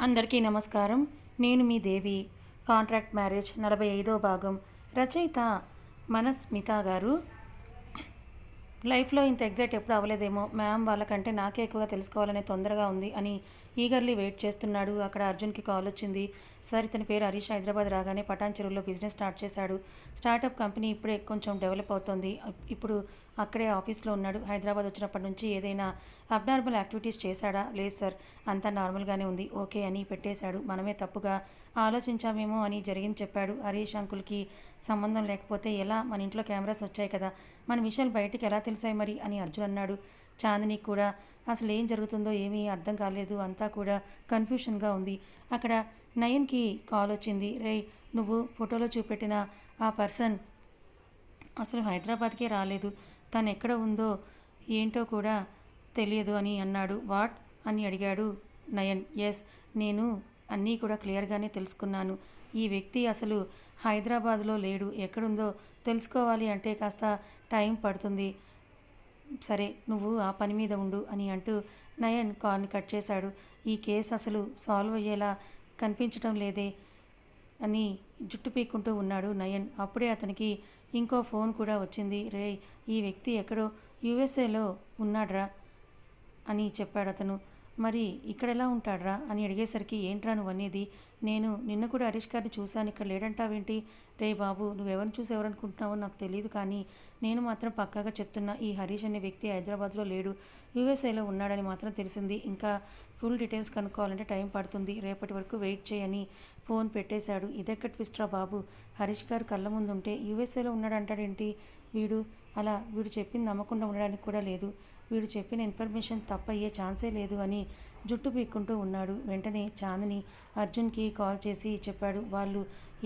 అందరికీ నమస్కారం. నేను మీ దేవి. కాంట్రాక్ట్ మ్యారేజ్ నలభై ఐదో భాగం. రచయిత మనస్మిత గారు. లైఫ్లో ఇంత ఎగ్జైట్ ఎప్పుడు అవ్వలేదేమో. మ్యామ్ వాళ్ళకంటే నాకే ఎక్కువగా తెలుసుకోవాలనే తొందరగా ఉంది అని ఈగర్లీ వెయిట్ చేస్తున్నాడు. అక్కడ అర్జున్కి కాల్ వచ్చింది. సార్ ఇతని పేరు హరీష్ హైదరాబాద్ రాగానే పటాన్ చెరువులో బిజినెస్ స్టార్ట్ చేశాడు. స్టార్టప్ కంపెనీ ఇప్పుడే కొంచెం డెవలప్ అవుతుంది. ఇప్పుడు అక్కడే ఆఫీస్లో ఉన్నాడు. హైదరాబాద్ వచ్చినప్పటి నుంచి ఏదైనా అబ్నార్మల్ యాక్టివిటీస్ చేశాడా? లేదు సార్. అంతా నార్మల్గానే ఉంది. ఓకే అని పెట్టేశాడు. మనమే తప్పుగా ఆలోచించామేమో అని జరిగింది చెప్పాడు. హరీష్ అంకుల్కి సంబంధం లేకపోతే ఎలా? మన ఇంట్లో కెమెరాస్ వచ్చాయి కదా. మన విషయాలు బయటికి ఎలా తెలిసాయి మరి? అని అర్జున్ అన్నాడు. చాందినికి కూడా అసలు ఏం జరుగుతుందో ఏమీ అర్థం కాలేదు. అంతా కూడా కన్ఫ్యూషన్గా ఉంది. అక్కడ నయన్కి కాల్ వచ్చింది. రే నువ్వు ఫోటోలో చూపెట్టిన ఆ పర్సన్ అసలు హైదరాబాద్కే రాలేదు. తను ఎక్కడ ఉందో ఏంటో కూడా తెలియదు అని అన్నాడు. వాట్? అని అడిగాడు నయన్. ఎస్ నేను అన్నీ కూడా క్లియర్గానే తెలుసుకున్నాను. ఈ వ్యక్తి అసలు హైదరాబాద్లో లేడు. ఎక్కడుందో తెలుసుకోవాలి అంటే కాస్త టైం పడుతుంది. సరే నువ్వు ఆ పని మీద ఉండు అని అంటూ నయన్ కాల్ని కట్ చేశాడు. ఈ కేసు అసలు సాల్వ్ అయ్యేలా కనిపించటం లేదే అని జుట్టు పీక్కుంటూ ఉన్నాడు నయన్. అప్పుడే అతనికి ఇంకో ఫోన్ కూడా వచ్చింది. రే ఈ వ్యక్తి ఎక్కడో యుఎస్ఏలో ఉన్నాడ్రా? అని చెప్పాడు అతను. మరి ఇక్కడ ఎలా ఉంటాడ్రా? అని అడిగేసరికి ఏంట్రా నువ్వు అనేది? నేను నిన్న కూడా హరీష్ గారిని చూశాను. ఇక్కడ లేడంటావేంటి? రే బాబు నువ్వెవరిని చూసి ఎవరనుకుంటున్నావో నాకు తెలియదు కానీ నేను మాత్రం పక్కాగా చెప్తున్నా ఈ హరీష్ అనే వ్యక్తి హైదరాబాద్లో లేడు. యూఎస్ఏలో ఉన్నాడని మాత్రం తెలిసింది. ఇంకా ఫుల్ డీటెయిల్స్ కనుక్కోవాలంటే టైం పడుతుంది. రేపటి వరకు వెయిట్ చేయని ఫోన్ పెట్టేశాడు. ఇదెక్క ట్విస్ట్రా బాబు? హరీష్ గారు కళ్ళ ముందు ఉంటే యూఎస్ఏలో ఉన్నాడంటాడేంటి? వీడు అలా వీడు చెప్పింది నమ్మకుండా ఉండడానికి కూడా లేదు. వీడు చెప్పిన ఇన్ఫర్మేషన్ తప్ప అయ్యే ఛాన్సే లేదు అని జుట్టు పీక్కుంటూ ఉన్నాడు. వెంటనే చాందిని అర్జున్కి కాల్ చేసి చెప్పాడు. వాళ్ళు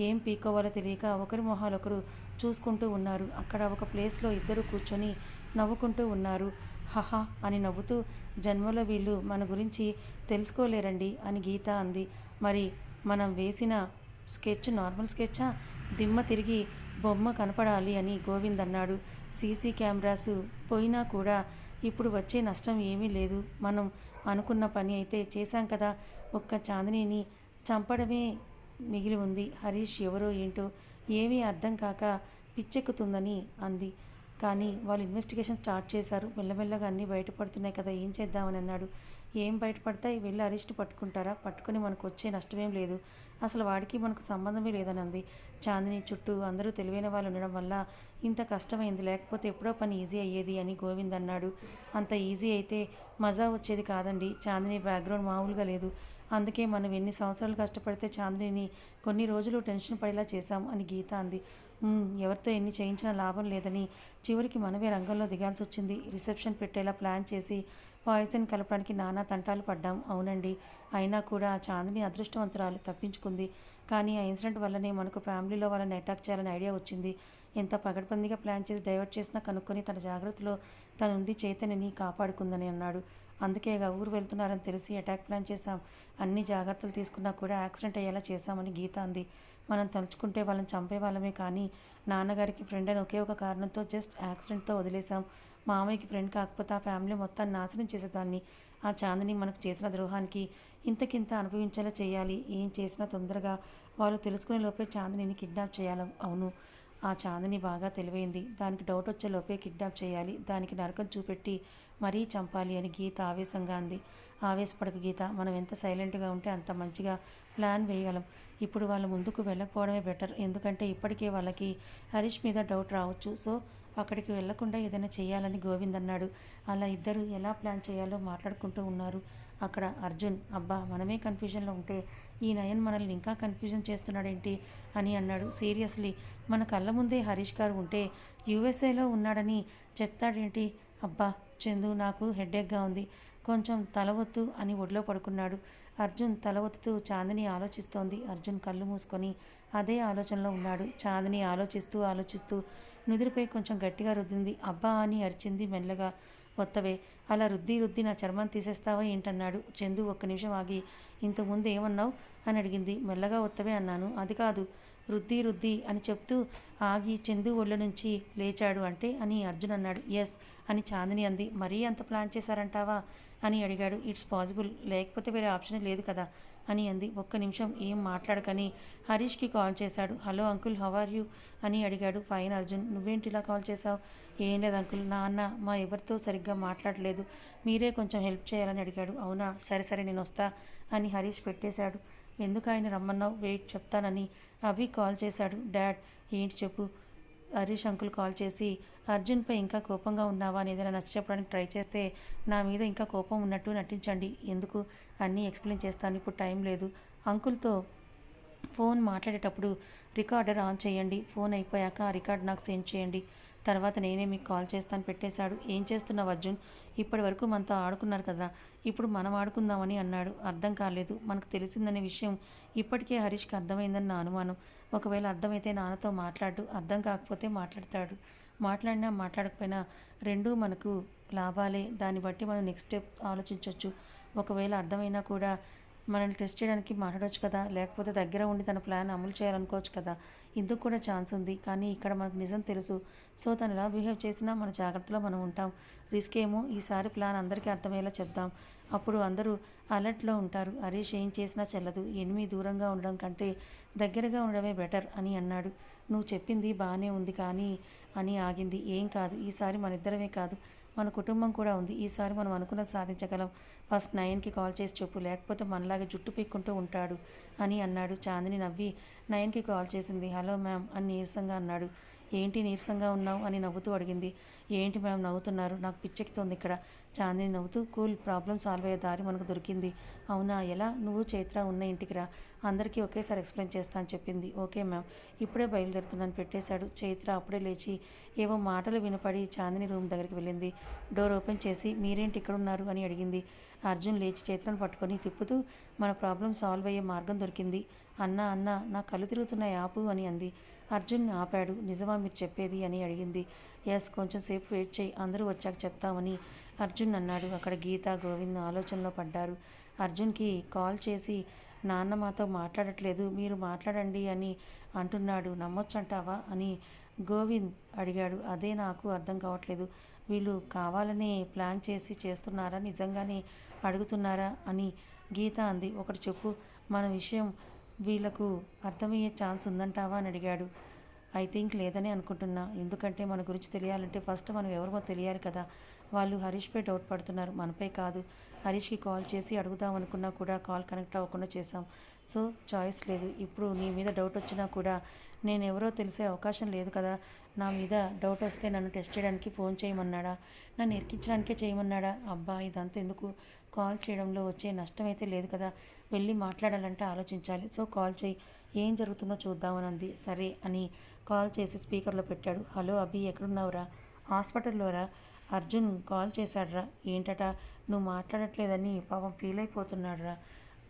ఏం పీక్కోవాలో తెలియక ఒకరి మొహాలు ఒకరు చూసుకుంటూ ఉన్నారు. అక్కడ ఒక ప్లేస్లో ఇద్దరు కూర్చొని నవ్వుకుంటూ ఉన్నారు. హహ అని నవ్వుతూ జన్మలో వీళ్ళు మన గురించి తెలుసుకోలేరండి అని గీత అంది. మరి మనం వేసిన స్కెచ్ నార్మల్ స్కెచ్చా? దిమ్మ తిరిగి బొమ్మ కనపడాలి అని గోవింద్ అన్నాడు సీసీ కెమెరాస్ పోయినా కూడా ఇప్పుడు వచ్చే నష్టం ఏమీ లేదు. మనం అనుకున్న పని అయితే చేశాం కదా. ఒక్క చాందినిని చంపడమే మిగిలి ఉంది. హరీష్ ఎవరో ఏంటో ఏమీ అర్థం కాక పిచ్చెక్కుతుందని అంది. కానీ వాళ్ళు ఇన్వెస్టిగేషన్ స్టార్ట్ చేశారు. మెల్లమెల్లగా అన్నీ బయటపడుతున్నాయి కదా. ఏం చేద్దామని అన్నాడు. ఏం బయటపడతాయి వెళ్ళి అరెస్ట్ పట్టుకుంటారా? పట్టుకొని మనకు వచ్చే నష్టమేం లేదు. అసలు వాడికి మనకు సంబంధమే లేదని అంది చాందిని చుట్టూ అందరూ తెలివైన వాళ్ళు ఉండడం వల్ల ఇంత కష్టమైంది. లేకపోతే ఎప్పుడో పని ఈజీ అయ్యేది అని గోవింద్ అన్నాడు. అంత ఈజీ అయితే మజా వచ్చేది కాదండి. చాందిని బ్యాక్గ్రౌండ్ మామూలుగా లేదు. అందుకే మనం ఎన్ని సంవత్సరాలు కష్టపడితే చాందిని కొన్ని రోజులు టెన్షన్ పడేలా చేశాం అని గీత అంది. ఎవరితో ఎన్ని చేయించినా లాభం లేదని చివరికి మనమే రంగంలో దిగాల్సి వచ్చింది రిసెప్షన్ పెట్టేలా ప్లాన్ చేసి పాయిజన్ కలపడానికి నానా తంటాలు పడ్డాం. అవునండి. అయినా కూడా ఆ చాందిని అదృష్టవంతురాలు తప్పించుకుంది. కానీ ఆ ఇన్సిడెంట్ వల్లనే మనకు ఫ్యామిలీలో వాళ్ళని అటాక్ చేయాలని ఐడియా వచ్చింది. ఎంత పగడ్బందీగా ప్లాన్ చేసి డైవర్ట్ చేసినా కనుక్కొని తన జాగ్రత్తలో తనుంది చైతన్యని కాపాడుకుందని అన్నాడు. అందుకేగా ఊరు వెళ్తున్నారని తెలిసి అటాక్ ప్లాన్ చేశాం. అన్ని జాగ్రత్తలు తీసుకున్నా కూడా యాక్సిడెంట్ అయ్యేలా చేశామని గీత అంది. మనం తలుచుకుంటే వాళ్ళని చంపే వాళ్ళమే కానీ నాన్నగారికి ఫ్రెండ్ అని ఒకే ఒక కారణంతో జస్ట్ యాక్సిడెంట్తో వదిలేశాం. మామయ్యకి ఫ్రెండ్ కాకపోతే ఆ ఫ్యామిలీ మొత్తాన్ని నాశనం చేసేదాన్ని. ఆ చాందిని మనకు చేసిన ద్రోహానికి ఇంతకింత అనుభవించేలా చేయాలి. ఏం చేసినా తొందరగా వాళ్ళు తెలుసుకునే లోపే చాందినిని కిడ్నాప్ చేయాలి. అవును ఆ చాందిని బాగా తెలివైంది. దానికి డౌట్ వచ్చే లోపే కిడ్నాప్ చేయాలి. దానికి నరకం చూపెట్టి మరీ చంపాలి అని గీత ఆవేశంగా అంది. ఆవేశపడక గీత మనం ఎంత సైలెంట్గా ఉంటే అంత మంచిగా ప్లాన్ వేయగలం. ఇప్పుడు వాళ్ళు ముందుకు వెళ్ళకపోవడమే బెటర్. ఎందుకంటే ఇప్పటికే వాళ్ళకి హరీష్ మీద డౌట్ రావచ్చు. సో అక్కడికి వెళ్ళకుండా ఏదైనా చేయాలని గోవింద్ అన్నాడు. అలా ఇద్దరు ఎలా ప్లాన్ చేయాలో మాట్లాడుకుంటూ ఉన్నారు. అక్కడ అర్జున్ అబ్బా మనమే కన్ఫ్యూజన్లో ఉంటే ఈ నయన్ మనల్ని ఇంకా కన్ఫ్యూజన్ చేస్తున్నాడేంటి? అని అన్నాడు. సీరియస్లీ మన కళ్ళ ముందే హరీష్ గారు ఉంటే యూఎస్ఏలో ఉన్నాడని చెప్తాడేంటి? అబ్బా చందు నాకు హెడ్ఏక్గా ఉంది. కొంచెం తల ఒత్తు అని ఒడిలో పడుకున్నాడు. అర్జున్ తల ఒత్తుతూ చాందిని ఆలోచిస్తోంది. అర్జున్ కళ్ళు మూసుకొని అదే ఆలోచనలో ఉన్నాడు. చాందిని ఆలోచిస్తూ ఆలోచిస్తూ నుదురుపై కొంచెం గట్టిగా రుద్దింది. అబ్బా అని అరిచింది మెల్లగా. కొత్తవే అలా రుద్ది రుద్ది నా చర్మం తీసేస్తావా ఏంటన్నాడు. చందు ఒక్క నిమిషం ఆగి ఇంతకుముందు ఏమన్నావు? అని అడిగింది. మెల్లగా ఒత్తవే అన్నాను. అది కాదు. రుద్ది రుద్ది అని చెప్తూ ఆగి చందు ఒళ్ళ నుంచి లేచాడు అంటే అని అర్జున్ అన్నాడు. ఎస్ అని చాందిని అంది. మరీ అంత ప్లాన్ చేశారంటావా? అని అడిగాడు. It's possible. లేకపోతే వేరే ఆప్షన్ లేదు కదా అని అంది. ఒక్క నిమిషం. ఏం మాట్లాడకని? హరీష్కి కాల్ చేశాడు. Hello uncle how are you? అని అడిగాడు. ఫైన్ అర్జున్. నువ్వేంటి ఇలా కాల్ చేశావు? ఏం లేదు అంకుల్. నా అన్న మా ఎవరితో సరిగ్గా మాట్లాడలేదు. మీరే కొంచెం హెల్ప్ చేయాలని అడిగాడు. అవునా? సరే సరే నేను వస్తా అని హరీష్ పెట్టేశాడు. ఎందుకు ఆయన రమ్మన్నావు? వెయిట్ చెప్తానని. అభి కాల్ చేశాడు. డాడ్ ఏంటి చెప్పు? హరీష్ అంకుల్ కాల్ చేసి అర్జున్పై ఇంకా కోపంగా ఉన్నావా అని ఏదైనా నచ్చ చెప్పడానికి ట్రై చేస్తే నా మీద ఇంకా కోపం ఉన్నట్టు నటించండి. ఎందుకు? అన్నీ ఎక్స్ప్లెయిన్ చేస్తాను. ఇప్పుడు టైం లేదు. అంకుల్తో ఫోన్ మాట్లాడేటప్పుడు రికార్డర్ ఆన్ చేయండి. ఫోన్ అయిపోయాక ఆ రికార్డ్ నాకు సెండ్ చేయండి. తర్వాత నేనే మీకు కాల్ చేస్తాను. పెట్టేశాడు. ఏం చేస్తున్నావు అర్జున్? ఇప్పటి వరకు మనతో ఆడుకున్నారు కదా. ఇప్పుడు మనం ఆడుకుందామని అన్నాడు. అర్థం కాలేదు. మనకు తెలిసిందనే విషయం ఇప్పటికే హరీష్కి అర్థమైందని నా అనుమానం. ఒకవేళ అర్థమైతే నాన్నతో మాట్లాడు. అర్థం కాకపోతే మాట్లాడతాడు. మాట్లాడినా మాట్లాడకపోయినా రెండూ మనకు లాభాలే. దాన్ని బట్టి మనం నెక్స్ట్ స్టెప్ ఆలోచించవచ్చు ఒకవేళ అర్థమైనా కూడా మనల్ని టెస్ట్ చేయడానికి మాట్లాడవచ్చు కదా. లేకపోతే దగ్గర ఉండి తన ప్లాన్ అమలు చేయాలనుకోవచ్చు కదా. ఇందుకు కూడా ఛాన్స్ ఉంది. కానీ ఇక్కడ మనకు నిజం తెలుసు. సో తను ఎలా బిహేవ్ చేసినా మన జాగ్రత్తలో మనం ఉంటాం. రిస్క్ ఏమో ఈసారి ప్లాన్ అందరికీ అర్థమయ్యేలా చెప్దాం అప్పుడు అందరూ అలర్ట్లో ఉంటారు. హరీష్ ఏం చేసినా చెల్లదు. ఎనిమిది దూరంగా ఉండడం కంటే దగ్గరగా ఉండడమే బెటర్ అని అన్నాడు. నువ్వు చెప్పింది బాగానే ఉంది కానీ అని ఆగింది. ఏం కాదు ఈసారి మన ఇద్దరమే కాదు మన కుటుంబం కూడా ఉంది. ఈసారి మనం అనుకున్నది సాధించగలం. ఫస్ట్ నయన్కి కాల్ చేసి చెప్పు లేకపోతే మనలాగే జుట్టు పీక్కుంటూ ఉంటాడు అని అన్నాడు. చాందిని నవ్వి నయన్కి కాల్ చేసింది హలో మ్యామ్ అని నీరసంగా అన్నాడు. ఏంటి నీరసంగా ఉన్నావు అని నవ్వుతూ అడిగింది. ఏంటి మ్యామ్ నవ్వుతున్నారు? నాకు పిచ్చెక్కుతోంది ఇక్కడ. చాందిని నవ్వుతూ కూల్ ప్రాబ్లం సాల్వ్ అయ్యే దారి మనకు దొరికింది. అవునా? ఎలా? నువ్వు చైత్ర ఉన్న ఇంటికి రా. అందరికీ ఒకేసారి ఎక్స్ప్లెయిన్ చేస్తా అని చెప్పింది. Okay ma'am. ఇప్పుడే బయలుదేరుతున్నాను పెట్టేశాడు. చైత్ర అప్పుడే లేచి ఏవో మాటలు వినపడి చాందిని రూమ్ దగ్గరికి వెళ్ళింది. డోర్ ఓపెన్ చేసి మీరేంటి ఇక్కడ ఉన్నారు అని అడిగింది. అర్జున్ లేచి చైత్రను పట్టుకొని తిప్పుతూ మన ప్రాబ్లం సాల్వ్ అయ్యే మార్గం దొరికింది. అన్న అన్న నా కళ్ళు తిరుగుతున్నాయి ఆపు అని అంది. అర్జున్ ఆపాడు. నిజమా మీరు చెప్పేది? అని అడిగింది. ఎస్ కొంచెం సేపు వెయిట్ చేయి. అందరూ వచ్చాక చెప్తామని అర్జున్ అన్నాడు. అక్కడ గీత గోవింద్ ఆలోచనలో పడ్డారు. అర్జున్కి కాల్ చేసి నాన్న మాతో మాట్లాడట్లేదు. మీరు మాట్లాడండి అని అంటున్నాడు. నమ్మొచ్చంటావా? అని గోవింద్ అడిగాడు. అదే నాకు అర్థం కావట్లేదు. వీళ్ళు కావాలనే ప్లాన్ చేసి చేస్తున్నారా? నిజంగానే అడుగుతున్నారా? అని గీత అంది. ఒకటి చెప్పు. మన విషయం వీళ్ళకు అర్థమయ్యే ఛాన్స్ ఉందంటావా అని అడిగాడు. ఐ థింక్ లేదని అనుకుంటున్నా. ఎందుకంటే మన గురించి తెలియాలంటే ఫస్ట్ మనం ఎవరిమో తెలియాలి కదా. వాళ్ళు హరీష్పై డౌట్ పడుతున్నారు. మనపై కాదు. హరీష్కి కాల్ చేసి అడుగుదాం అనుకున్నా కూడా కాల్ కనెక్ట్ అవ్వకుండా చేశాం. సో చాయిస్ లేదు. ఇప్పుడు నీ మీద డౌట్ వచ్చినా కూడా నేను ఎవరో తెలిసే అవకాశం లేదు కదా. నా మీద డౌట్ వస్తే నన్ను టెస్ట్ చేయడానికి ఫోన్ చేయమన్నాడా? నన్ను ఎరికించడానికే చేయమన్నాడా? అబ్బా ఇదంతా ఎందుకు? కాల్ చేయడంలో వచ్చే నష్టం అయితే లేదు కదా. వెళ్ళి మాట్లాడాలంటే ఆలోచించాలి. సో కాల్ చేయి. ఏం జరుగుతుందో చూద్దామని అంది. సరే అని కాల్ చేసి స్పీకర్లో పెట్టాడు. హలో అభి ఎక్కడున్నావురా? హాస్పిటల్లోరా? అర్జున్ కాల్ చేశాడ్రా. ఏంటట? నువ్వు మాట్లాడట్లేదని పాపం ఫీల్ అయిపోతున్నాడురా.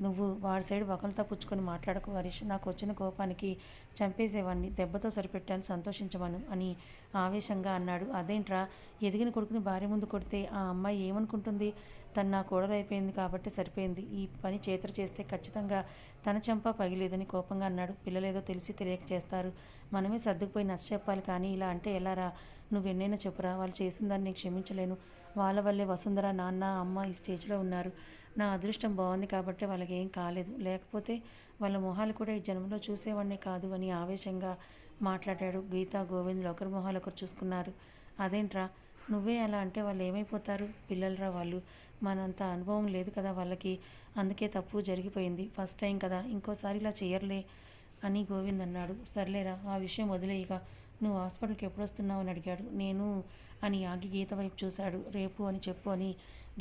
నువ్వు వాడి సైడ్ వకలతో తప్పించుకొని మాట్లాడకు హరీష్. నాకు వచ్చిన కోపానికి చంపేసేవాడిని దెబ్బతో సరిపెట్టాను. సంతోషించమను అని ఆవేశంగా అన్నాడు. అదేంట్రా ఎదిగిన కొడుకుని భార్య ముందు కొడితే ఆ అమ్మాయి ఏమనుకుంటుంది? తను నా కూడలైపోయింది కాబట్టి సరిపోయింది. ఈ పని చేతర చేస్తే ఖచ్చితంగా తన చెంప పగిలేదని కోపంగా అన్నాడు. పిల్లలేదో తెలిసి తెలియక చేస్తారు. మనమే సర్దుకుపోయి నచ్చ చెప్పాలి కానీ ఇలా అంటే ఎలారా? నువ్వు ఎన్నైనా చెప్పురా వాళ్ళు చేసిన దాన్ని నేను క్షమించలేను. వాళ్ళ వల్లే వసుంధర నాన్న అమ్మ ఈ స్టేజ్లో ఉన్నారు. నా అదృష్టం బాగుంది కాబట్టి వాళ్ళకి ఏం కాలేదు. లేకపోతే వాళ్ళ మొహాలు కూడా ఈ జన్మలో చూసేవాడినే కాదు అని ఆవేశంగా మాట్లాడాడు. గీత గోవింద్ ఒకరి మొహాలు ఒకరు చూసుకున్నారు. అదేంట్రా? నువ్వే అలా అంటే వాళ్ళు ఏమైపోతారు? పిల్లలరా వాళ్ళు. మనంత అనుభవం లేదు కదా వాళ్ళకి. అందుకే తప్పు జరిగిపోయింది. ఫస్ట్ టైం కదా. ఇంకోసారి ఇలా చేయర్లే అని గోవింద్ అన్నాడు. సర్లేరా ఆ విషయం వదిలేయక నువ్వు హాస్పిటల్కి ఎప్పుడు వస్తున్నావు అని అడిగాడు. నేను అని ఆగి గీత వైపు చూశాడు. రేపు అని చెప్పు అని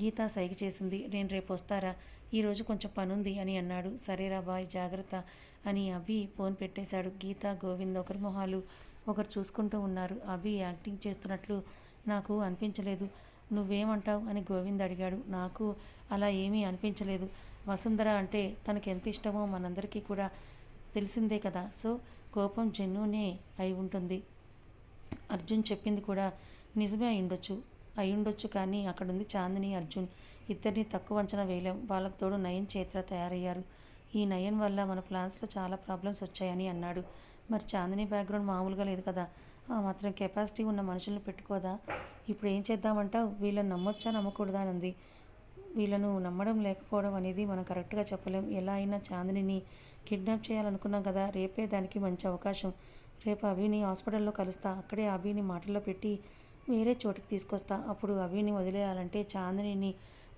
గీత సైగ చేసింది. నేను రేపు వస్తారా? ఈరోజు కొంచెం పనుంది అని అన్నాడు. సరేరా బాయ్ జాగ్రత్త. అని అభి ఫోన్ పెట్టేశాడు. గీత గోవింద్ ఒకరి మొహాలు ఒకరు చూసుకుంటూ ఉన్నారు. అభి యాక్టింగ్ చేస్తున్నట్లు నాకు అనిపించలేదు. నువ్వేమంటావు? అని గోవింద్ అడిగాడు. నాకు అలా ఏమీ అనిపించలేదు. వసుంధర అంటే తనకి ఎంత ఇష్టమో మనందరికీ కూడా తెలిసిందే కదా. సో కోపం జెన్యునే అయి ఉంటుంది. అర్జున్ చెప్పింది కూడా నిజమే అయి ఉండొచ్చు అయి ఉండొచ్చు కానీ అక్కడుంది చాందిని అర్జున్. ఇద్దరిని తక్కువ అంచనా వేయలేం. వాళ్ళకు తోడు నయన్ చేత్ర తయారయ్యారు. ఈ నయన్ వల్ల మన ప్లాన్స్లో చాలా ప్రాబ్లమ్స్ వచ్చాయని అన్నాడు. మరి చాందిని బ్యాక్గ్రౌండ్ మామూలుగా లేదు కదా. ఆ మాత్రం కెపాసిటీ ఉన్న మనుషులను పెట్టుకోదా? ఇప్పుడు ఏం చేద్దామంటావు? వీళ్ళని నమ్మొచ్చా? నమ్మకూడదా? అని అంది. వీళ్ళను నమ్మడం లేకపోవడం అనేది మనం కరెక్ట్గా చెప్పలేం. ఎలా అయినా చాందినిని కిడ్నాప్ చేయాలనుకున్నాం కదా. రేపే దానికి మంచి అవకాశం. రేపు అభిని హాస్పిటల్లో కలుస్తా. అక్కడే అభిని మాటల్లో పెట్టి వేరే చోటికి తీసుకొస్తా. అప్పుడు అభిని వదిలేయాలంటే చాందినిని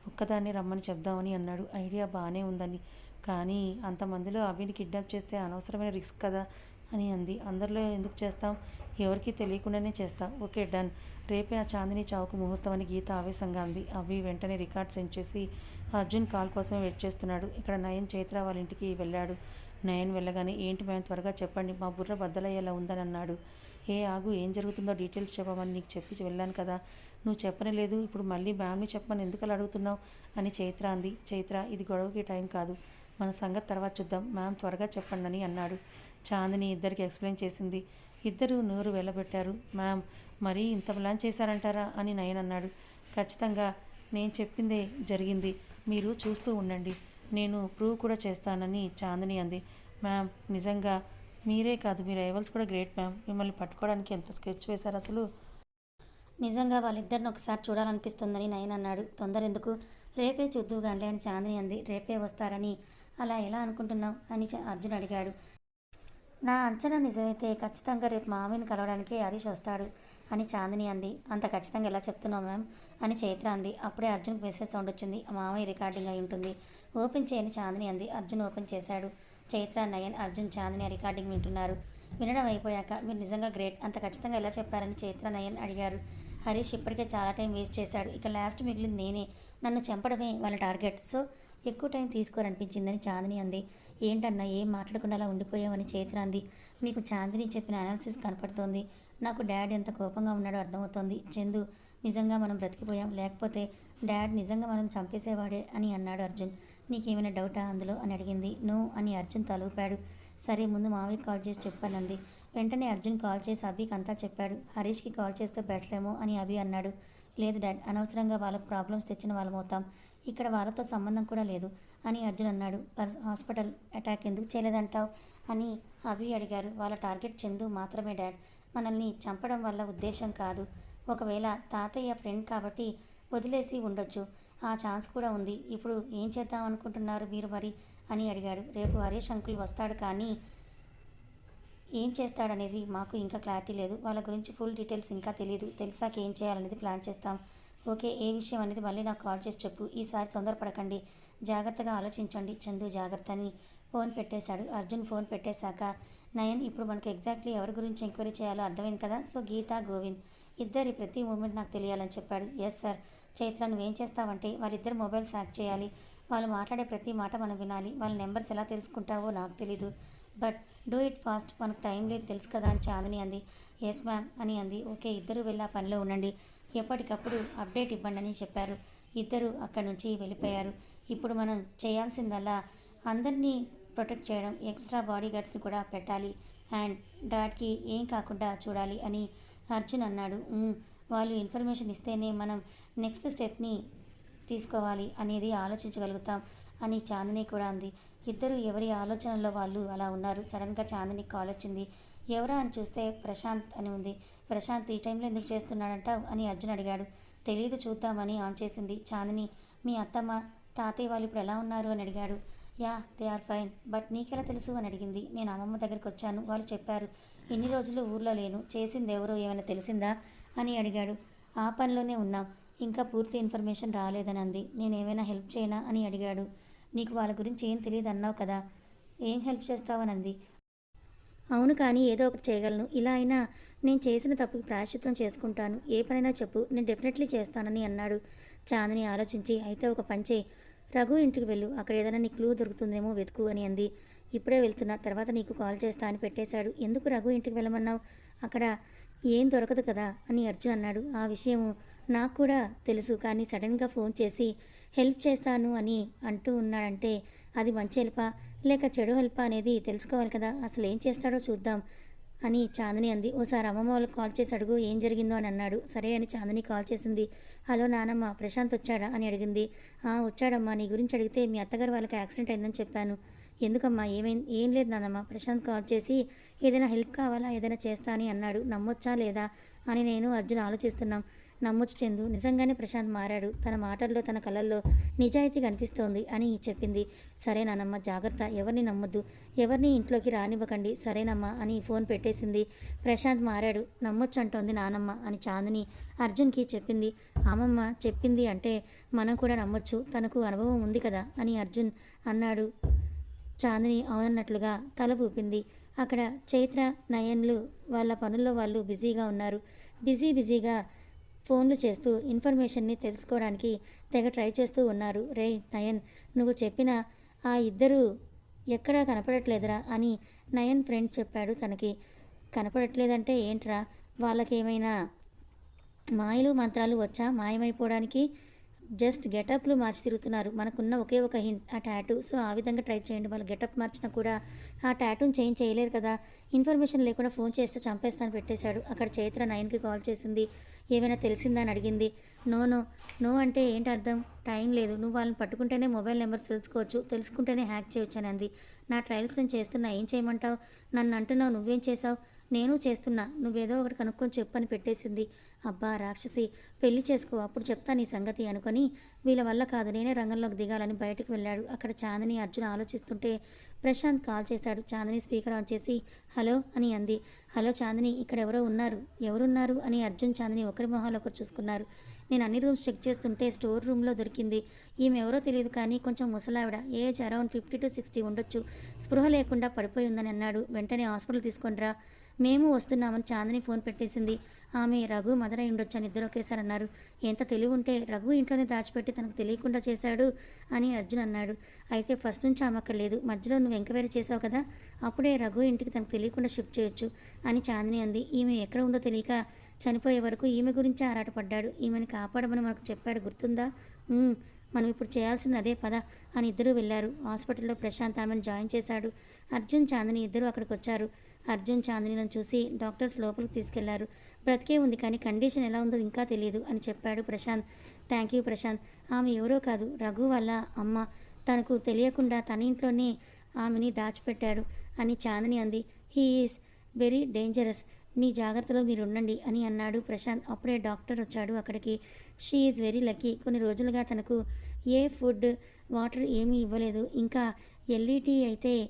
ఒక్కదాన్ని రమ్మని చెప్దామని అన్నాడు. ఐడియా బాగానే ఉందని కానీ అంతమందిలో అవిని కిడ్నాప్ చేస్తే అనవసరమైన రిస్క్ కదా అని అంది. అందరిలో ఎందుకు చేస్తాం? ఎవరికీ తెలియకుండానే చేస్తాం. Okay done. రేపే ఆ చాందిని చావుకు ముహూర్తం అని గీత ఆవేశంగా అంది. అవి వెంటనే రికార్డ్ సెండ్ చేసి అర్జున్ కాల్ కోసం వెయిట్ చేస్తున్నాడు. ఇక్కడ నయన్ చైత్ర వాళ్ళ ఇంటికి వెళ్ళాడు. నయన్ వెళ్ళగానే ఏంటి మేము త్వరగా చెప్పండి. మా బుర్ర బద్దలయ్యేలా ఉందని అన్నాడు ఏ ఆగు ఏం జరుగుతుందో డీటెయిల్స్ చెప్పమని నీకు చెప్పి వెళ్ళాను కదా. నువ్వు చెప్పనే లేదు. ఇప్పుడు మళ్ళీ మ్యామ్ని చెప్పమని ఎందుకలా అడుగుతున్నావు? అని చైత్ర అంది. చైత్ర ఇది గొడవకి టైం కాదు. మన సంగతి తర్వాత చూద్దాం. మ్యామ్ త్వరగా చెప్పండి అని అన్నాడు. చాందిని ఇద్దరికి ఎక్స్ప్లెయిన్ చేసింది. ఇద్దరు నోరు వెళ్ళబెట్టారు మ్యామ్ మరీ ఇంత ప్లాన్ చేశారంటారా అని నయన్ అన్నాడు. ఖచ్చితంగా నేను చెప్పిందే జరిగింది. మీరు చూస్తూ ఉండండి. నేను ప్రూవ్ కూడా చేస్తానని చాందిని అంది. మ్యామ్ నిజంగా మీరే కాదు మీ రైవల్స్ కూడా గ్రేట్ మ్యామ్. మిమ్మల్ని పట్టుకోవడానికి ఎంత స్కెచ్ వేశారు అసలు? నిజంగా వాళ్ళిద్దరిని ఒకసారి చూడాలనిపిస్తుందని నయన్ అన్నాడు. తొందర ఎందుకు రేపే చూద్దు గానిలే అని చాందిని అంది. రేపే వస్తారని అలా ఎలా అనుకుంటున్నావు? అని అర్జున్ అడిగాడు. నా అంచనా నిజమైతే ఖచ్చితంగా రేపు మామయ్యని కలవడానికి హరీష్ వస్తాడు అని చాందిని అంది. అంత ఖచ్చితంగా ఎలా చెప్తున్నావు మ్యామ్? అని చైత్ర అంది. అప్పుడే అర్జున్కి మెసేజ్ సౌండ్ వచ్చింది. మామయ్య రికార్డింగ్ అయి ఉంటుంది. ఓపెన్ చేయని చాందిని అంది. అర్జున్ ఓపెన్ చేశాడు. చైత్ర నయన్ అర్జున్ చాందిని రికార్డింగ్ వింటున్నారు. వినడం అయిపోయాక మీరు నిజంగా గ్రేట్. అంత ఖచ్చితంగా ఎలా చెప్పారని చైత్ర నయన్ అడిగారు. హరీష్ ఇప్పటికే చాలా టైం వేస్ట్ చేశాడు. ఇక లాస్ట్ మిగిలింది నేనే. నన్ను చంపడమే వాళ్ళ టార్గెట్. సో ఎక్కువ టైం తీసుకోరనిపించిందని చాందిని అంది. ఏంటన్నా ఏం మాట్లాడకుండా అలా ఉండిపోయావని చైత్ర అంది. మీకు చాందిని చెప్పిన అనాలిసిస్ కనపడుతోంది. నాకు డాడ్ ఎంత కోపంగా ఉన్నాడో అర్థమవుతోంది. చందు నిజంగా మనం బ్రతికిపోయాం. లేకపోతే డాడ్ నిజంగా మనం చంపేసేవాడే అని అన్నాడు అర్జున్. నీకేమైనా డౌటా అందులో? అని అడిగింది. నో అని అర్జున్ తలూపాడు. సరే ముందు మావయ్యకి కాల్ చేసి చెప్పానంది. వెంటనే అర్జున్ కాల్ చేసి అభికి అంతా చెప్పాడు. హరీష్కి కాల్ చేస్తే బెటరేమో అని అభి అన్నాడు. లేదు డాడ్ అనవసరంగా వాళ్ళకు ప్రాబ్లమ్స్ తెచ్చిన వాళ్ళమవుతాం. ఇక్కడ వాళ్ళతో సంబంధం కూడా లేదు అని అర్జున్ అన్నాడు. హాస్పిటల్ అటాక్ ఎందుకు చేయలేదంటావు? అని అభి అడిగారు. వాళ్ళ టార్గెట్ చందు మాత్రమే డాడ్. మనల్ని చంపడం వల్ల ఉద్దేశం కాదు. ఒకవేళ తాతయ్య ఫ్రెండ్ కాబట్టి వదిలేసి ఉండొచ్చు. ఆ ఛాన్స్ కూడా ఉంది. ఇప్పుడు ఏం చేద్దాం అనుకుంటున్నారు మీరు మరి? అని అడిగాడు. రేపు హరీష్ అంకుల్ వస్తాడు కానీ ఏం చేస్తాడనేది మాకు ఇంకా క్లారిటీ లేదు. వాళ్ళ గురించి ఫుల్ డీటెయిల్స్ ఇంకా తెలియదు తెలిసాక ఏం చేయాలనేది ప్లాన్ చేస్తాం. ఓకే ఏ విషయం అనేది మళ్ళీ నాకు కాల్ చేసి చెప్పు. ఈసారి తొందరపడకండి. జాగ్రత్తగా ఆలోచించండి. చందు జాగ్రత్త అని ఫోన్ పెట్టేశాడు. అర్జున్ ఫోన్ పెట్టేశాక నయన్ ఇప్పుడు మనకు ఎగ్జాక్ట్లీ ఎవరి గురించి ఎంక్వైరీ చేయాలో అర్థమైంది కదా? సో గీత గోవింద్ ఇద్దరి ప్రతి మూమెంట్ నాకు తెలియాలని చెప్పాడు. Yes sir. చైత్ర నువ్వేం చేస్తావంటే వాళ్ళిద్దరు మొబైల్స్ హ్యాక్ చేయాలి. వాళ్ళు మాట్లాడే ప్రతి మాట మనం వినాలి. వాళ్ళ నెంబర్స్ ఎలా తెలుసుకుంటావో నాకు తెలీదు. But do it fast. మనకు టైం లేదు తెలుసు కదా అని చాందని అంది. ఎస్ మ్యామ్ అని అంది. ఓకే ఇద్దరు వెళ్ళి ఆ పనిలో ఉండండి. ఎప్పటికప్పుడు అప్డేట్ ఇవ్వండి అని చెప్పారు. ఇద్దరు అక్కడి నుంచి వెళ్ళిపోయారు. ఇప్పుడు మనం చేయాల్సిందల్లా అందరినీ ప్రొటెక్ట్ చేయడం ఎక్స్ట్రా బాడీ గార్డ్స్ని కూడా పెట్టాలి. అండ్ డాడ్కి ఏం కాకుండా చూడాలి అని అర్జున్ అన్నాడు. వాళ్ళు ఇన్ఫర్మేషన్ ఇస్తేనే మనం నెక్స్ట్ స్టెప్ని తీసుకోవాలి అనేది ఆలోచించగలుగుతాం అని చాందిని కూడా అంది. ఇద్దరు ఎవరి ఆలోచనల్లో వాళ్ళు అలా ఉన్నారు? సడన్గా చాందిని కాల్ వచ్చింది. ఎవరా అని చూస్తే ప్రశాంత్ అని ఉంది. ప్రశాంత్ ఈ టైంలో ఎందుకు చేస్తున్నాడంట అని అర్జున్ అడిగాడు. తెలియదు చూద్దామని ఆన్ చేసింది చాందిని. మీ అత్తమ్మ తాతయ్య వాళ్ళు ఇప్పుడు ఎలా ఉన్నారు అని అడిగాడు. Yeah they are fine. But నీకెలా తెలుసు అని అడిగింది. నేను అమ్మమ్మ దగ్గరికి వచ్చాను. వాళ్ళు చెప్పారు ఇన్ని రోజులు ఊర్లో లేను. చేసింది ఎవరో ఏమైనా తెలిసిందా? అని అడిగాడు. ఆ పనిలోనే ఉన్నాం. ఇంకా పూర్తి ఇన్ఫర్మేషన్ రాలేదని అంది. నేను ఏమైనా హెల్ప్ చేయనా? అని అడిగాడు. నీకు వాళ్ళ గురించి ఏం తెలియదు అన్నావు కదా? ఏం హెల్ప్ చేస్తావని అంది. అవును కానీ ఏదో ఒకటి చేయగలను. ఇలా అయినా నేను చేసిన తప్పుకి ప్రాయశ్చిత్తం చేసుకుంటాను. ఏ పనైనా చెప్పు నేను డెఫినెట్లీ చేస్తానని అన్నాడు చాందిని ఆలోచించి. అయితే ఒక పంచే రఘు ఇంటికి వెళ్ళు. అక్కడ ఏదైనా నీ క్లూ దొరుకుతుందేమో వెతుకు అని అంది. ఇప్పుడే వెళ్తున్నా. తర్వాత నీకు కాల్ చేస్తా అని పెట్టేశాడు. ఎందుకు రఘు ఇంటికి వెళ్ళమన్నావు? అక్కడ ఏం దొరకదు కదా అని అర్జున్ అన్నాడు. ఆ విషయము నాకు కూడా తెలుసు కానీ సడన్గా ఫోన్ చేసి హెల్ప్ చేస్తాను అని అంటూ ఉన్నాడంటే అది మంచి హెల్పా? లేక చెడు హెల్ప్ అనేది తెలుసుకోవాలి కదా. అసలు ఏం చేస్తాడో చూద్దాం అని చాందిని అంది. ఓసారి అమ్మమ్మ వాళ్ళకి కాల్ చేసి అడుగు ఏం జరిగిందో అని అన్నాడు. సరే అని చాందిని కాల్ చేసింది. హలో నానమ్మ ప్రశాంత్ వచ్చాడా అని అడిగింది. "ఆ, వచ్చాడమ్మా నీ గురించి అడిగితే మీ అత్తగారు వాళ్ళకి యాక్సిడెంట్ అయిందని చెప్పాను. ఎందుకమ్మా ఏమైంది ఏం లేదు నానమ్మ. ప్రశాంత్ కాల్ చేసి ఏదైనా హెల్ప్ కావాలా ఏదైనా చేస్తా అని అన్నాడు. నమ్మొచ్చా లేదా అని నేను అర్జున్ ఆలోచిస్తున్నాం. నమ్మొచ్చు చందు. నిజంగానే ప్రశాంత్ మారాడు. తన మాటల్లో తన కళల్లో నిజాయితీ కనిపిస్తోంది అని చెప్పింది. సరే నానమ్మ జాగ్రత్త. ఎవరిని నమ్మొద్దు. ఎవరిని ఇంట్లోకి రానివ్వకండి. సరేనమ్మా అని ఫోన్ పెట్టేసింది. ప్రశాంత్ మారాడు. నమ్మొచ్చు అంటోంది నానమ్మ అని చాందిని అర్జున్కి చెప్పింది. అమ్మమ్మ చెప్పింది అంటే మనం కూడా నమ్మొచ్చు. తనకు అనుభవం ఉంది కదా అని అర్జున్ అన్నాడు. చాందిని అవునన్నట్లుగా తల ఊపింది. అక్కడ చైత్ర నయన్లు వాళ్ళ పనుల్లో వాళ్ళు బిజీగా ఉన్నారు. బిజీ బిజీగా ఫోన్లు చేస్తూ ఇన్ఫర్మేషన్ని తెలుసుకోవడానికి తెగ ట్రై చేస్తూ ఉన్నారు. రే నయన్ నువ్వు చెప్పిన ఆ ఇద్దరు ఎక్కడా కనపడట్లేదురా అని నయన్ ఫ్రెండ్ చెప్పాడు తనకి. కనపడట్లేదంటే ఏంట్రా? వాళ్ళకేమైనా మాయలు మంత్రాలు వచ్చా? మాయమైపోవడానికి జస్ట్ గెటప్లు మార్చి తిరుగుతున్నారు. మనకున్న ఒకే ఒక హింట్ ఆ ట్యాటూ సో ఆ విధంగా ట్రై చేయండి. వాళ్ళు గెటప్ మార్చినా కూడా ఆ ట్యాటూని చేంజ్ చేయలేరు కదా. ఇన్ఫర్మేషన్ లేకుండా ఫోన్ చేస్తే చంపేస్తాను పెట్టేశాడు. అక్కడ చైత్ర నైన్కి కాల్ చేసింది. ఏమైనా తెలిసిందా అని అడిగింది. No no. నో అంటే ఏంటి అర్థం? టైం లేదు. నువ్వు వాళ్ళని పట్టుకుంటేనే మొబైల్ నెంబర్స్ తెలుసుకోవచ్చు. తెలుసుకుంటేనే హ్యాక్ చేయొచ్చు అని అంది. నా ట్రయల్స్ నేను చేస్తున్నా. ఏం చేయమంటావు? నన్ను అంటున్నావు. నువ్వేం చేసావు నేను చేస్తున్నా. నువ్వేదో ఒకటి కనుక్కొని చెప్పని పెట్టేసింది. అబ్బా రాక్షసి పెళ్ళి చేసుకో అప్పుడు చెప్తా నీ సంగతి అనుకొని వీళ్ళ వల్ల కాదు నేనే రంగంలోకి దిగాలని బయటకు వెళ్ళాడు. అక్కడ చాందిని అర్జున్ ఆలోచిస్తుంటే ప్రశాంత్ కాల్ చేశాడు. చాందిని స్పీకర్ ఆన్ చేసి హలో అని అంది. హలో చాందిని ఇక్కడ ఎవరో ఉన్నారు. ఎవరున్నారు? అని అర్జున్ చాందిని ఒకరి మొహాలు ఒకరు చూసుకున్నారు. నేను అన్ని రూమ్స్ చెక్ చేస్తుంటే స్టోర్ రూమ్లో దొరికింది. ఈమె ఎవరో తెలియదు కానీ కొంచెం ముసలావిడ. Age around fifty to sixty ఉండొచ్చు. స్పృహ లేకుండా పడిపోయి ఉందని అన్నాడు. వెంటనే హాస్పిటల్ తీసుకొనిరా మేము వస్తున్నామని చాందని ఫోన్ పెట్టేసింది. ఆమె రఘు మదర్ అయి ఉండొచ్చు అని ఇద్దరు ఒకేసారి అన్నారు. ఎంత తెలివి ఉంటే రఘు ఇంట్లోనే దాచిపెట్టి తనకు తెలియకుండా చేశాడు అని అర్జున్ అన్నాడు. అయితే ఫస్ట్ నుంచి ఆమె అక్కడ లేదు. మధ్యలో నువ్వు ఎంక్వైరీ చేసావు కదా అప్పుడే రఘు ఇంటికి తనకు తెలియకుండా షిఫ్ట్ చేయొచ్చు అని చాందిని అంది. ఈమె ఎక్కడ ఉందో తెలియక చనిపోయే వరకు ఈమె గురించి ఆరాటపడ్డాడు. ఈమెను కాపాడమని మనకు చెప్పాడు. గుర్తుందా? మనం ఇప్పుడు చేయాల్సింది అదే పద అని ఇద్దరూ వెళ్ళారు. హాస్పిటల్లో ప్రశాంత్ ఆమెను జాయిన్ చేశాడు. అర్జున్ చాందిని ఇద్దరు అక్కడికి వచ్చారు. అర్జున్ చాందినిలను చూసి డాక్టర్స్ లోపలికి తీసుకెళ్ళారు. బ్రతికే ఉంది కానీ కండిషన్ ఎలా ఉందో ఇంకా తెలియదు అని చెప్పాడు ప్రశాంత్. Thank you Prashanth. ఆమె ఎవరో కాదు రఘు వల్ల అమ్మ. తనకు తెలియకుండా తన ఇంట్లోనే ఆమెని దాచిపెట్టాడు అని చాందిని అంది. He is very dangerous. మీ జాగ్రత్తలో మీరు ఉండండి అని అన్నాడు ప్రశాంత్. అప్పుడే డాక్టర్ వచ్చాడు అక్కడికి. She is very lucky. కొన్ని రోజులుగా తనకు ఏ ఫుడ్ వాటర్ ఏమీ ఇవ్వలేదు. ఇంకా ఎల్ఈటీ అయితే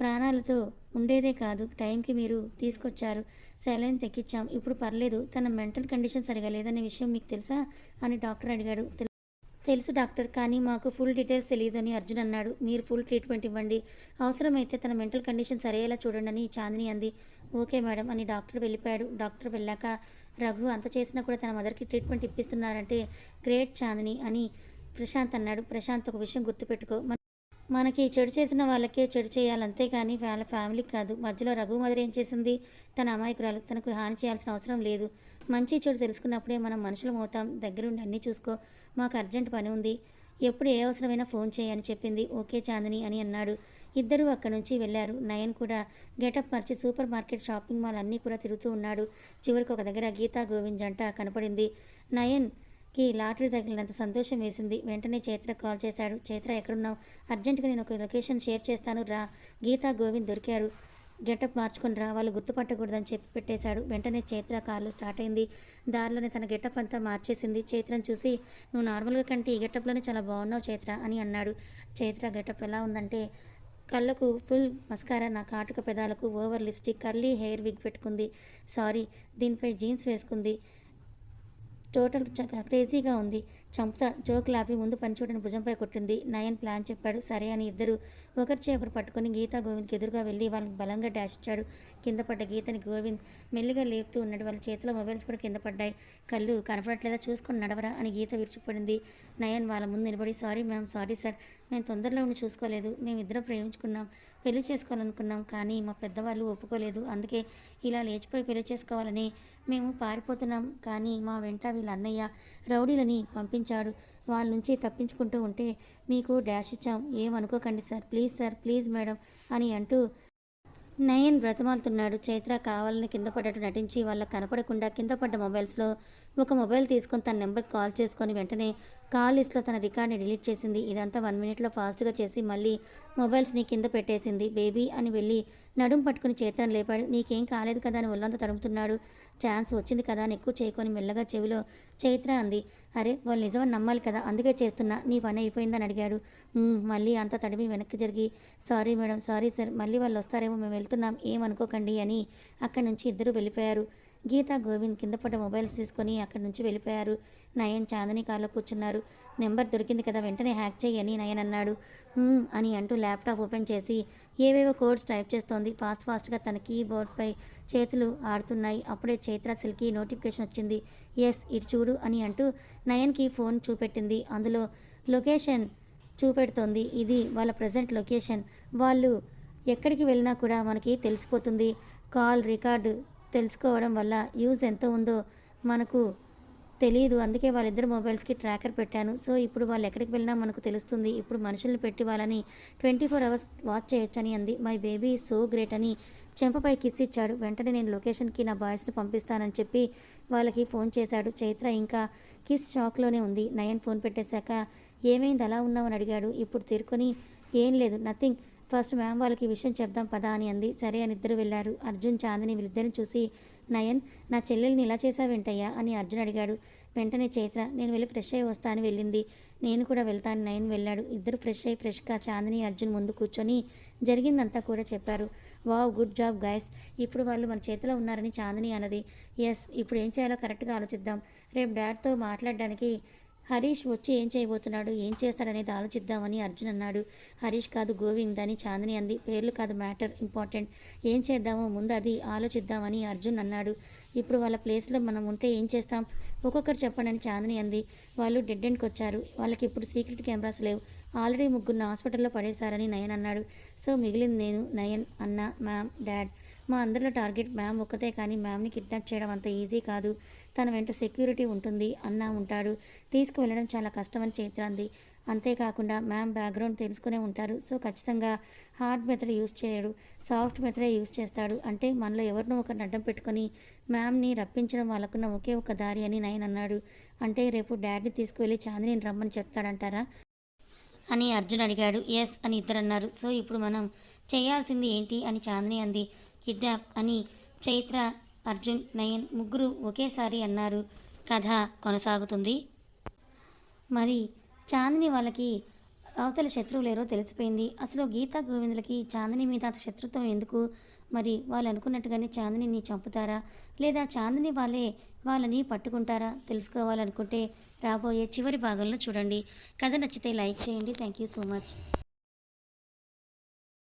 ప్రాణాలతో ఉండేదే కాదు. టైంకి మీరు తీసుకొచ్చారు. సెలైన్ తెక్కిచ్చాం ఇప్పుడు పర్లేదు. తన మెంటల్ కండిషన్ సరిగా లేదనే విషయం మీకు తెలుసా? అని డాక్టర్ అడిగాడు. తెలుసు డాక్టర్ కానీ మాకు ఫుల్ డీటెయిల్స్ తెలియదు అని అర్జున్ అన్నాడు. మీరు ఫుల్ ట్రీట్మెంట్ ఇవ్వండి. అవసరమైతే తన మెంటల్ కండిషన్ సరయ్యేలా చూడండి అని చాందిని అంది. ఓకే మేడం అని డాక్టర్ వెళ్ళిపోయాడు. డాక్టర్ వెళ్ళాక రఘు అంత చేసినా కూడా తన మదర్కి ట్రీట్మెంట్ ఇప్పిస్తున్నారంటే గ్రేట్ చాందిని అని ప్రశాంత్ అన్నాడు. ప్రశాంత్ ఒక విషయం గుర్తుపెట్టుకో. మన- మనకి చెడు చేసిన వాళ్ళకే చెడు చేయాలి కానీ వాళ్ళ ఫ్యామిలీకి కాదు. మధ్యలో రఘు మదర్ ఏం చేసింది? తన అమాయకురాలు. తనకు హాని చేయాల్సిన అవసరం లేదు. మంచి చెడు తెలుసుకున్నప్పుడే మనం మనుషులం అవుతాం. దగ్గరుండి అన్నీ చూసుకో. మాకు అర్జెంట్ పని ఉంది. ఎప్పుడు ఏ అవసరమైనా ఫోన్ చేయని చెప్పింది. ఓకే చాందిని అని అన్నాడు. ఇద్దరూ అక్కడి నుంచి వెళ్ళారు. నయన్ కూడా గెటప్ మర్చి సూపర్ మార్కెట్ షాపింగ్ మాల్ అన్నీ కూడా తిరుగుతూ ఉన్నాడు. చివరికి ఒక దగ్గర గీతా గోవింద్ జంట కనపడింది. నయన్కి లాటరీ తగిలినంత సంతోషం వేసింది. వెంటనే చైత్ర కాల్ చేశాడు. చైత్ర ఎక్కడున్నావు? అర్జెంటుగా నేను ఒక లొకేషన్ షేర్ చేస్తాను. రా. గీతా గోవింద్ దొరికారు. గెటప్ మార్చుకుని రా వాళ్ళు గుర్తుపట్టకూడదని చెప్పి పెట్టేశాడు. వెంటనే చైత్ర కార్లు స్టార్ట్ అయింది. దారిలోనే తన గెటప్ అంతా మార్చేసింది. చైత్రను చూసి నువ్వు నార్మల్గా కంటే ఈ గెటప్లోనే చాలా బాగున్నావు చైత్ర అని అన్నాడు. చైత్ర గెటప్ ఎలా ఉందంటే కళ్ళకు ఫుల్ మస్కారా నా కాటుక పెదాలకు over lipstick curly hair wig పెట్టుకుంది. సారీ దీనిపై జీన్స్ వేసుకుంది. టోటల్ చ- క్రేజీగా ఉంది. చంపుతా జోక్ లాపి ముందు పనిచూడని భుజంపై కొట్టింది. నయన్ ప్లాన్ చెప్పాడు సరే అని ఇద్దరు ఒకరిచే ఒకరు పట్టుకొని గీతా గోవింద్కి ఎదురుగా వెళ్ళి వాళ్ళకి బలంగా డాష్ ఇచ్చాడు. కింద పడ్డ గీతని గోవింద్ మెల్లిగా లేపుతూ ఉన్నాడు. వాళ్ళ చేతిలో మొబైల్స్ కూడా కింద పడ్డాయి. కళ్ళు కనపడట్లేదా? చూసుకొని నడవరా అని గీత విరిచిపడింది నయన్ వాళ్ళ ముందు నిలబడి సారీ మ్యామ్ సారీ సార్. మేము తొందరలో ఉండి చూసుకోలేదు. మేము ఇద్దరం ప్రేమించుకున్నాం. పెళ్ళి చేసుకోవాలనుకున్నాం కానీ మా పెద్దవాళ్ళు ఒప్పుకోలేదు. అందుకే ఇలా లేచిపోయి పెళ్ళి చేసుకోవాలని మేము పారిపోతున్నాం. కానీ మా వెంట వీళ్ళ అన్నయ్య రౌడీలని పంపించాడు వాళ్ళ నుంచి తప్పించుకుంటూ ఉంటే మీకు డాష్ ఇచ్చాం. ఏమనుకోకండి sir. Please sir please madam అని అంటూ నయన్ బ్రతమాలుతున్నాడు. చైత్ర కావాలని కింద పడ్డట్టు నటించి వాళ్ళకి కనపడకుండా కింద పడ్డ మొబైల్స్లో ఒక మొబైల్ తీసుకొని తన నెంబర్కి కాల్ చేసుకొని వెంటనే కాల్ లిస్ట్లో తన రికార్డ్ని డిలీట్ చేసింది. ఇదంతా వన్ మినిట్లో ఫాస్ట్గా చేసి మళ్ళీ మొబైల్స్ని కింద పెట్టేసింది. బేబీ అని వెళ్ళి నడుం పట్టుకుని చేతను లేపాడు. నీకేం కాలేదు కదా అని ఒళ్ళంతా తడుముతున్నాడు. ఛాన్స్ వచ్చింది కదా అని ఎక్కువ చేయకొని మెల్లగా చెవిలో చైత్ర అంది. అరే వాళ్ళు నిజమని నమ్మాలి కదా అందుకే చేస్తున్నా. నీ పని అయిపోయిందని అడిగాడు. మళ్ళీ అంతా తడిమి వెనక్కి జరిగి సారీ మేడం సారీ సార్ మళ్ళీ వాళ్ళు వస్తారేమో మేము వెళ్తున్నాం ఏమనుకోకండి అని అక్కడి నుంచి ఇద్దరు వెళ్ళిపోయారు. గీత గోవింద్ కింద పడ్డ మొబైల్స్ తీసుకొని అక్కడి నుంచి వెళ్ళిపోయారు. నయన్ చాందని కార్లో కూర్చున్నారు. నెంబర్ దొరికింది కదా వెంటనే హ్యాక్ చేయి అని నయన్ అన్నాడు. అని అంటూ ల్యాప్టాప్ ఓపెన్ చేసి ఏవేవో కోడ్స్ టైప్ చేస్తోంది. ఫాస్ట్ ఫాస్ట్గా తన కీబోర్డ్పై చేతులు ఆడుతున్నాయి. అప్పుడే చైత్ర సిల్కి నోటిఫికేషన్ వచ్చింది. ఎస్ ఇటు చూడు అని అంటూ నయన్కి ఫోన్ చూపెట్టింది. అందులో లొకేషన్ చూపెడుతోంది. ఇది వాళ్ళ ప్రజెంట్ లొకేషన్. వాళ్ళు ఎక్కడికి వెళ్ళినా కూడా మనకి తెలిసిపోతుంది. కాల్ రికార్డు తెలుసుకోవడం వల్ల యూజ్ ఎంత ఉందో మనకు తెలియదు అందుకే వాళ్ళిద్దరు మొబైల్స్కి ట్రాకర్ పెట్టాను. సో ఇప్పుడు వాళ్ళు ఎక్కడికి వెళ్ళినా మనకు తెలుస్తుంది. ఇప్పుడు మనుషుల్ని పెట్టి వాళ్ళని ట్వంటీ ఫోర్ అవర్స్ వాచ్ చేయొచ్చని అంది. మై బేబీ సో గ్రేట్ అని చెంపపై కిస్ ఇచ్చాడు. వెంటనే నేను లొకేషన్కి నా బాయ్స్ని పంపిస్తానని చెప్పి వాళ్ళకి ఫోన్ చేశాడు. చైత్ర ఇంకా కిస్ షాక్లోనే ఉంది. నయన్ ఫోన్ పెట్టేశాక ఏమైంది? అలా ఉన్నావని అడిగాడు. ఇప్పుడు తీరుకొని ఏం లేదు. నథింగ్ ఫస్ట్ మ్యామ్ వాళ్ళకి విషయం చెప్దాం పదా అని అంది. సరే అని ఇద్దరు వెళ్ళారు. అర్జున్ చాందిని వీళ్ళిద్దరిని చూసి నయన్ నా చెల్లెల్ని ఇలా చేసావేంటయ్యా అని అర్జున్ అడిగాడు. వెంటనే చైత్ర నేను వెళ్ళి ఫ్రెష్ అయ్యి వస్తా అని వెళ్ళింది. నేను కూడా వెళ్తాను నయన్ వెళ్ళాడు. ఇద్దరు ఫ్రెష్ అయ్యి ఫ్రెష్గా చాందిని అర్జున్ ముందు కూర్చొని జరిగిందంతా కూడా చెప్పారు. వావ్ గుడ్ జాబ్ గైస్ ఇప్పుడు వాళ్ళు మన చేతిలో ఉన్నారని చాందిని అన్నది. ఎస్ ఇప్పుడు ఏం చేయాలో కరెక్ట్గా ఆలోచిద్దాం. రేపు డాడ్తో మాట్లాడడానికి హరీష్ వచ్చి ఏం చేయబోతున్నాడు? ఏం చేస్తాడనేది ఆలోచిద్దామని అర్జున్ అన్నాడు. హరీష్ కాదు గోవింద్ అని చాందిని అంది. పేర్లు కాదు మ్యాటర్ ఇంపార్టెంట్. ఏం చేద్దామో ముందు అది ఆలోచిద్దామని అర్జున్ అన్నాడు. ఇప్పుడు వాళ్ళ ప్లేస్లో మనం ఉంటే ఏం చేస్తాం? ఒక్కొక్కరు చెప్పండి అని చాందిని అంది. వాళ్ళు డెడ్ ఎండ్కి వచ్చారు. వాళ్ళకి ఇప్పుడు సీక్రెట్ కెమెరాస్ లేవు. ఆల్రెడీ ముగ్గురు హాస్పిటల్లో పడేశారని నయన్ అన్నాడు. సో మిగిలింది నేను నయన్ అన్న మ్యామ్ డాడ్. మా అందరిలో టార్గెట్ మ్యామ్ ఒక్కతే కానీ మ్యామ్ని కిడ్నాప్ చేయడం అంత ఈజీ కాదు. తన వెంట సెక్యూరిటీ ఉంటుంది అన్న ఉంటాడు. తీసుకువెళ్ళడం చాలా కష్టమని చైత్ర అంది అంతేకాకుండా మ్యామ్ బ్యాక్గ్రౌండ్ తెలుసుకునే ఉంటారు. సో ఖచ్చితంగా హార్డ్ మెథడ్ యూస్ చేయడు. సాఫ్ట్ మెథడే యూస్ చేస్తాడు. అంటే మనలో ఎవరినో ఒకరిని అడ్డం పెట్టుకొని మ్యామ్ని రప్పించడం వాళ్ళకున్న ఒకే ఒక దారి అని నయన్ అన్నాడు. అంటే రేపు డాడీని తీసుకువెళ్ళి చాందిని రమ్మని చెప్తాడంటారా? అని అర్జున్ అడిగాడు. ఎస్ అని ఇద్దరు అన్నారు. సో ఇప్పుడు మనం చేయాల్సింది ఏంటి? అని చాందిని అంది. కిడ్నాప్ అని చైత్ర అర్జున్ నయన్ ముగ్గురు ఒకేసారి అన్నారు. కథ కొనసాగుతుంది. మరి చాందిని వాళ్ళకి అవతల శత్రువులు ఎవరో తెలిసిపోయింది. అసలు గీతా గోవిందులకి చాందిని మీద అంత శత్రుత్వం ఎందుకు? మరి వాళ్ళు అనుకున్నట్టుగానే చాందిని చంపుతారా? లేదా చాందిని వాళ్ళే వాళ్ళని పట్టుకుంటారా? తెలుసుకోవాలనుకుంటే రాబోయే చివరి భాగంలో చూడండి. కథ నచ్చితే లైక్ చేయండి. Thank you so much.